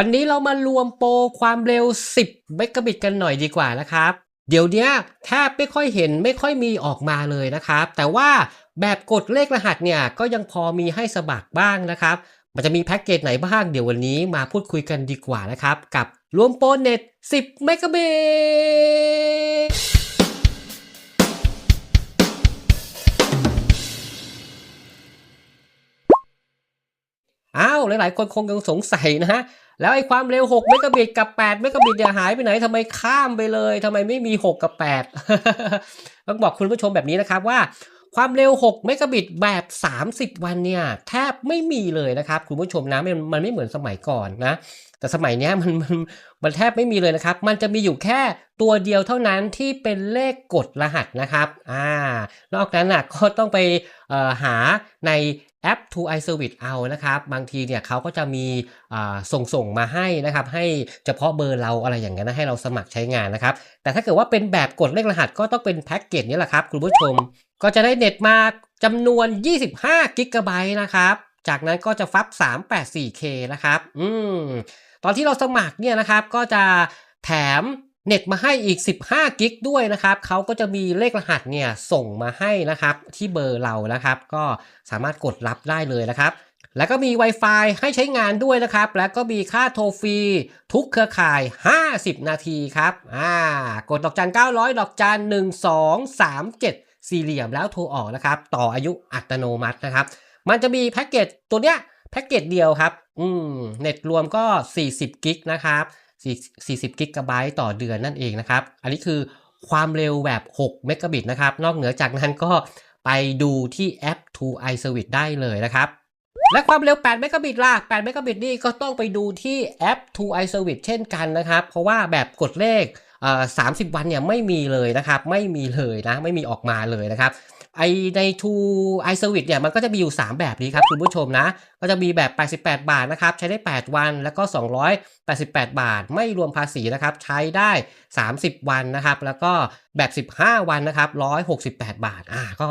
วันนี้เรามารวมโปรความเร็ว 10 เมกะบิตกันหน่อยดีกว่านะครับ เดี๋ยวนี้แทบไม่ค่อยเห็นไม่ค่อยมีออกมาเลยนะครับ แต่ว่าแบบกดเลขรหัสเนี่ยก็ยังพอมีให้สมัครบ้างนะครับ มันจะมีแพ็กเกจไหนบ้างเดี๋ยววันนี้มาพูดคุยกันดีกว่านะครับ กับรวมโปรเน็ต 10 เมกะบิต หลาย ๆ คนคงยังสงสัยนะฮะแล้วไอ้ความเร็ว 6 เมกะบิตกับ 8 เมกะบิตเนี่ยหายไปไหนทำไมข้ามไปเลยทำไมไม่มี 6 กับ 8 ต้องบอกคุณผู้ชมแบบนี้นะครับว่าความเร็ว 6 เมกะบิตแบบ 30 วันเนี่ยแทบไม่มีเลยนะครับคุณผู้ชมนะมันมันไม่เหมือนสมัยก่อนนะ แต่สมัยนี้มันมันมันแทบไม่มีเลยนะครับ มันจะมีอยู่แค่ตัวเดียวเท่านั้นที่เป็นเลขกดรหัสนะครับอ่านอกนั้นน่ะก็ต้องไปหาใน แอป To iService เอานะครับ บางทีเนี่ยเขาก็จะมีส่งส่งมาให้นะครับ ให้เฉพาะเบอร์เราอะไรอย่างเงี้ยนะให้เราสมัครใช้งานนะครับ แต่ถ้าเกิดว่าเป็นแบบกดเลขรหัสก็ต้องเป็นแพ็กเกจนี้แหละครับ คุณผู้ชมก็จะได้เน็ตมาจำนวน 25กิกะไบต์นะครับ จากนั้นก็จะฟับ 384K นะครับ อืมตอนที่เราสมัครเนี่ยนะครับก็จะแถม เน็ตมาให้อีก 15 กิกด้วยนะครับเขาก็จะมีเลขรหัสเนี่ยส่งมาให้นะครับที่เบอร์เรานะครับ ก็สามารถกดรับได้เลยนะครับ แล้วก็มี Wi-Fi ให้ใช้งานด้วยนะครับ แล้วก็มีค่าโทรฟรีทุกเครือข่าย 50 นาทีครับอ่ากดดอกจัน 900 ดอกจัน 1237 สี่เหลี่ยมแล้วโทรออกนะครับ ต่ออายุอัตโนมัตินะครับ มันจะมีแพ็กเกจตัวเนี้ยแพ็กเกจเดียวครับ อืม เน็ตรวมก็ 40 กิกนะครับ 40กิกะไบต์ต่อเดือนนั่นเองนะครับ อันนี้คือความเร็วแบบ6เมกะบิตนะครับ นอกเหนือจากนั้นก็ไปดูที่แอป To iService ได้เลยนะครับ และความเร็ว8เมกะบิตล่ะ8เมกะบิตนี่ก็ต้องไปดูที่แอป To iService เช่นกันนะครับ เพราะว่าแบบกดเลขเอ่อ30วันเนี่ยไม่มีเลยนะครับ ไม่มีเลยนะ ไม่มีออกมาเลยนะครับ ไอในทูไอเซอร์วิสเนี่ยมันก็จะมีอยู่ 3 แบบนี้ครับคุณผู้ชมนะ ก็จะมีแบบ 88 บาทนะครับ ใช้ได้ 8 วันแล้วก็ 288 บาท ไม่รวมภาษีนะครับ ใช้ได้ 30 วันนะครับ แล้วก็แบบ 15 วันนะครับ 168 บาทอ่าก็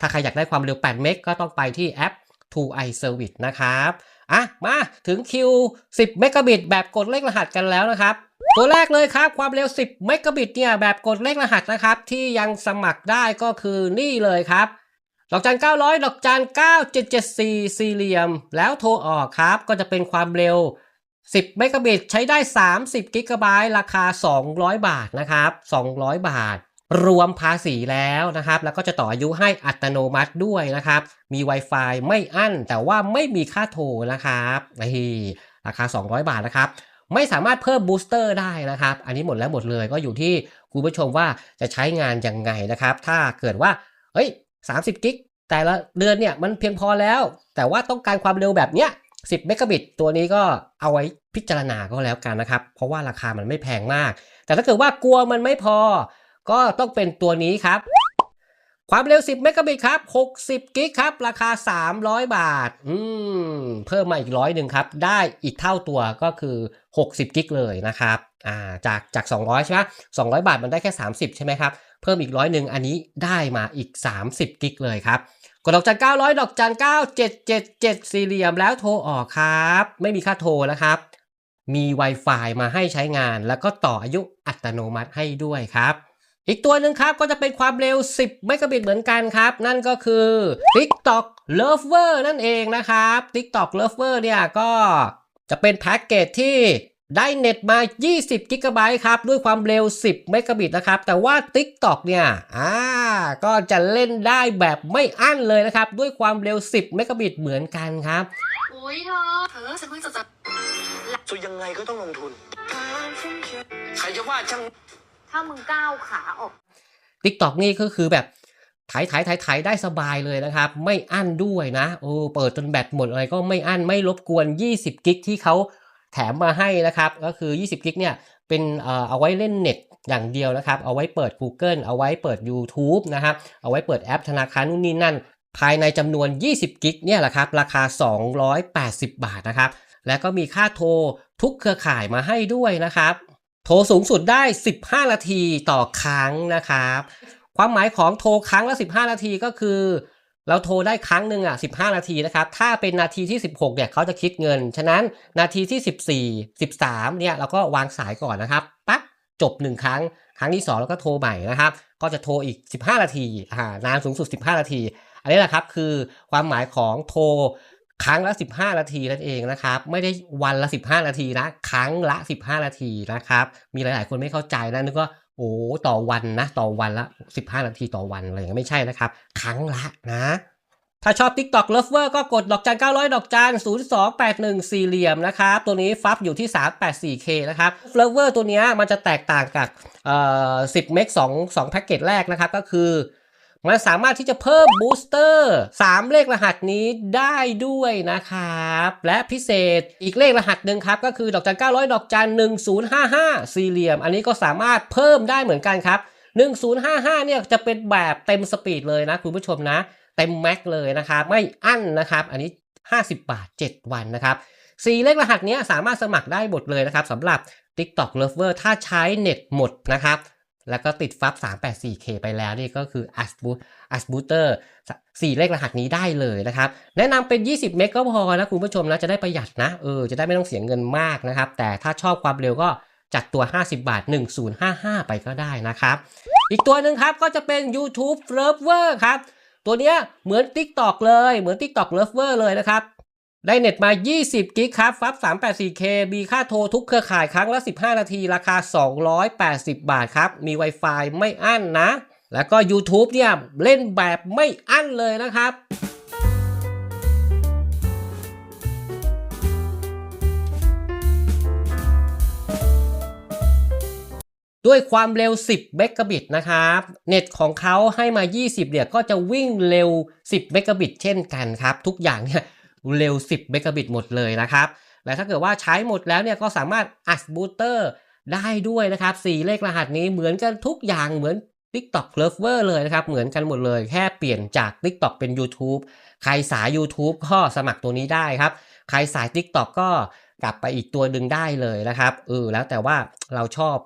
ถ้าใครอยากได้ความเร็ว 8 เมกก็ต้องไปที่แอป To iService นะครับ อะมาถึงคิว 10 เมกะบิตแบบกดเลขรหัสกันแล้วนะครับ ตัวแรกเลยครับความเร็ว 10 เมกะบิตเนี่ยแบบกดเลขรหัสนะครับ ที่ยังสมัครได้ก็คือนี่เลยครับดอกจัน 900 ดอกจัน 9774 สี่เหลี่ยม แล้วโทรออกครับ ก็จะเป็นความเร็ว 10 เมกะบิตใช้ได้ 30 กิกะไบต์ราคา 200 บาทนะครับ 200 บาท รวมภาษีแล้วนะครับ แล้วก็จะต่ออายุให้อัตโนมัติด้วยนะครับ มี Wi-Fi ไม่อั้น แต่ว่าไม่มีค่าโทรนะครับนี่ราคา 200 บาทนะครับ ไม่สามารถเพิ่มบูสเตอร์ได้นะครับ อันนี้หมดแล้วหมดเลยก็อยู่ที่คุณผู้ชมว่าจะใช้งานยังไงนะครับ ถ้าเกิดว่า เฮ้ย 30 กิก แต่ละเดือนเนี่ยมันเพียงพอแล้ว แต่ว่าต้องการความเร็วแบบเนี้ย10เมกะบิตตัวนี้ก็เอาไว้พิจารณาก็แล้วกันนะครับ เพราะว่าราคามันไม่แพงมาก แต่ถ้าเกิดว่ากลัวมันไม่พอ ก็ต้องเป็นตัวนี้ครับ ความเร็ว 10 เมกะบิตครับ 60 กิกครับ ราคา 300 บาท อืม เพิ่มมาอีกร้อยหนึ่งครับ ได้อีกเท่าตัวก็คือ 60 กิกเลยนะครับ อ่า จากจาก 200 ใช่ไหม200 บาทมันได้แค่ 30 ใช่ไหมครับ เพิ่มอีกร้อยหนึ่งอันนี้ได้มาอีก 30 กิกเลยครับกดดอกจัน 900 ดอกจัน 9777 สี่เหลี่ยมแล้วโทรออกครับ ไม่มีค่าโทรนะครับ มี Wi-Fi มาให้ใช้งาน แล้วก็ต่ออายุอัตโนมัติให้ด้วยครับ อีกตัวหนึ่งครับก็จะเป็นความเร็ว 10 เมกะบิตเหมือนกันครับ นั่นก็คือ TikTok Lover นั่นเองนะครับ TikTok Lover เนี่ยก็จะเป็นแพ็กเกจที่ได้เน็ตมา 20 กิกะไบต์ครับ ด้วยความเร็ว 10 เมกะบิตนะครับ แต่ว่า TikTok เนี่ย อ่า ก็จะเล่นได้แบบไม่อั้นเลยนะครับ ด้วยความเร็ว 10 เมกะบิตเหมือนกันครับอุ้ยเธอเธอฉันเพิ่งจะจะสุดยังไงก็ต้องลงทุน ใครจะว่าช่างถ้ามึงก้าวขาออกทิกตอกนี่ก็คือแบบไถไถไถไถได้สบายเลยนะครับ ไม่อั้นด้วยนะโอ้เปิดจนแบตหมดอะไรก็ไม่อั้นไม่รบกวน 20 กิกที่เขาแถมมาให้นะครับ ก็คือ 20 กิกเนี่ยเป็นเอ่อเอาไว้เล่นเน็ตอย่างเดียวนะครับ เอาไว้เปิด Google เอาไว้เปิด YouTube นะครับ เอาไว้เปิดแอปธนาคารนู่นนี่นั่น ภายในจำนวน 20 กิกเนี่ยแหละครับ ราคา 280 บาทนะครับ แล้วก็มีค่าโทรทุกเครือข่ายมาให้ด้วยนะครับ โทรสูงสุดได้ 15 นาทีต่อครั้งนะครับ ความหมายของโทรครั้งละ 15 นาทีก็คือ เราโทรได้ครั้งหนึ่งอะ 15 นาทีนะครับ ถ้าเป็นนาทีที่ 16 เนี่ยเขาจะคิดเงิน ฉะนั้นนาทีที่ 14 13 เนี่ยเราก็วางสายก่อนนะครับ ปั๊บจบ 1 ครั้ง ครั้งที่ 2 แล้วก็โทรใหม่นะครับ ก็จะโทรอีก 15 นาที อ่า นานสูงสุด 15 นาที อันนี้แหละครับคือความหมายของโทร ครั้งละ 15 นาทีนั่นเองนะครับ ไม่ได้วันละ 15 นาทีนะ ครั้งละ 15 นาทีนะครับ มีหลาย ๆ คนไม่เข้าใจนะนึกว่าโอ้ต่อวันนะ ต่อวันละ 15 นาทีต่อวันอะไรอย่างเงี้ยไม่ใช่นะครับ ครั้งละนะ ถ้าชอบ TikTok Lover ก็กดดอกจัน 900 ดอกจัน 0281 สี่เหลี่ยมนะครับ ตัวนี้ฟับอยู่ที่ 384K นะครับ Lover ตัวนี้มันจะแตกต่างกับเอ่อ10 เมก2 2แพ็กเกจแรกนะครับ ก็คือ มันสามารถที่จะเพิ่มบูสเตอร์3เลขรหัสนี้ได้ด้วยนะครับ และพิเศษอีกเลขรหัสหนึ่งครับก็คือดอกจัน900 ดอกจัน1055 สี่เหลี่ยม อันนี้ก็สามารถเพิ่มได้เหมือนกันครับ 1055 เนี่ยจะเป็นแบบเต็มสปีดเลยนะคุณผู้ชมนะ เต็มแม็กเลยนะครับ ไม่อั้นนะครับ อันนี้ 50 บาท 7 วันนะครับสี่เลขรหัสเนี้ยสามารถสมัครได้หมดเลยนะครับสำหรับ TikTok Lover ถ้าใช้เน็ตหมดนะครับ แล้วก็ติดฟับ 384K ไปแล้วนี่ก็คือ a s b o o t a s b o o t e r สี่เลขรหัสนี้ได้เลยนะครับ แนะนำเป็น 20 เมกก็พอนะคุณผู้ชมนะจะได้ประหยัดนะเออจะได้ไม่ต้องเสียเงินมากนะครับ แต่ถ้าชอบความเร็วก็จัดตัว 50 บาท 1055 ไปก็ได้นะครับ อีกตัวหนึ่งครับก็จะเป็น YouTube Lover ครับ ตัวเนี้ยเหมือน TikTok เลยเหมือน TikTok Lover เลยนะครับ ได้เน็ตมา 20 กิกครับฟับ 384K มีค่าโทรทุกเครือข่ายครั้งละ 15 นาที ราคา 280 บาทครับ มี Wi-Fi ไม่อั้นนะ แล้วก็ YouTube เนี่ย เล่นแบบไม่อั้นเลยนะครับด้วยความเร็ว 10 เมกะบิตนะครับ เน็ตของเขาให้มา 20 เนี่ย ก็จะวิ่งเร็ว 10 เมกะบิตเช่นกันครับ ทุกอย่างเนี่ย เร็ว 10 เมกะบิตหมดเลยนะครับ และถ้าเกิดว่าใช้หมดแล้วเนี่ยก็สามารถอัดบูตเตอร์ได้ด้วยนะครับ 4 เลขรหัสนี้เหมือนกันทุกอย่างเหมือน TikTok Lover เลยนะครับ เหมือนกันหมดเลย แค่เปลี่ยนจาก TikTok เป็น YouTube ใครสาย YouTube ก็สมัครตัวนี้ได้ครับ ใครสาย TikTok ก็กลับไปอีกตัวหนึ่งได้เลยนะครับเออแล้วแต่ว่าเราชอบ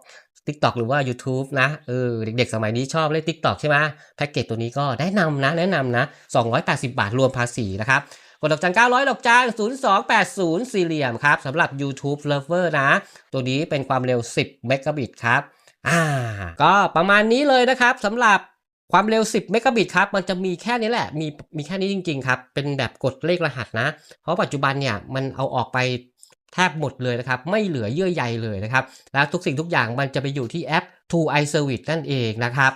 TikTok หรือว่า YouTube นะเออเด็กๆ สมัยนี้ชอบเล่น TikTok ใช่ไหมแพ็กเกจตัวนี้ก็แนะนำนะ แนะนำนะ 280 บาทรวมภาษีนะครับ กดดอกจัน900ดอกจัน0280 สี่เหลี่ยมครับสำหรับ YouTube Lover นะ ตัวนี้เป็นความเร็ว 10 เมกะบิตครับ อ่า ก็ประมาณนี้เลยนะครับสำหรับความเร็ว 10 เมกะบิตครับ มันจะมีแค่นี้แหละ มีมีแค่นี้จริง ๆ ครับ เป็นแบบกดเลขรหัสนะ เพราะปัจจุบันเนี่ย มันเอาออกไปแทบหมดเลยนะครับ ไม่เหลือเยื่อใยเลยนะครับ แล้วทุกสิ่งทุกอย่างมันจะไปอยู่ที่แอป True i Service นั่นเองนะครับ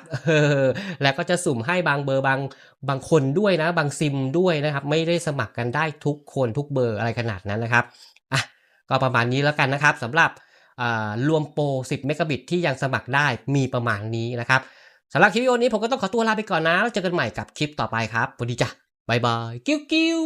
แล้วก็จะสุ่มให้บางเบอร์บางบางคนด้วยนะ บางซิมด้วยนะครับ ไม่ได้สมัครกันได้ทุกคนทุกเบอร์อะไรขนาดนั้นนะครับอะก็ประมาณนี้แล้วกันนะครับสำหรับรวมโปร 10 เมกะบิตที่ยังสมัครได้มีประมาณนี้นะครับสำหรับคลิปวิดีโอนี้ผมก็ต้องขอตัวลาไปก่อนนะแล้วเจอกันใหม่กับคลิปต่อไปครับสวัสดีจ้ะบายบาย กิ้วกิ้ว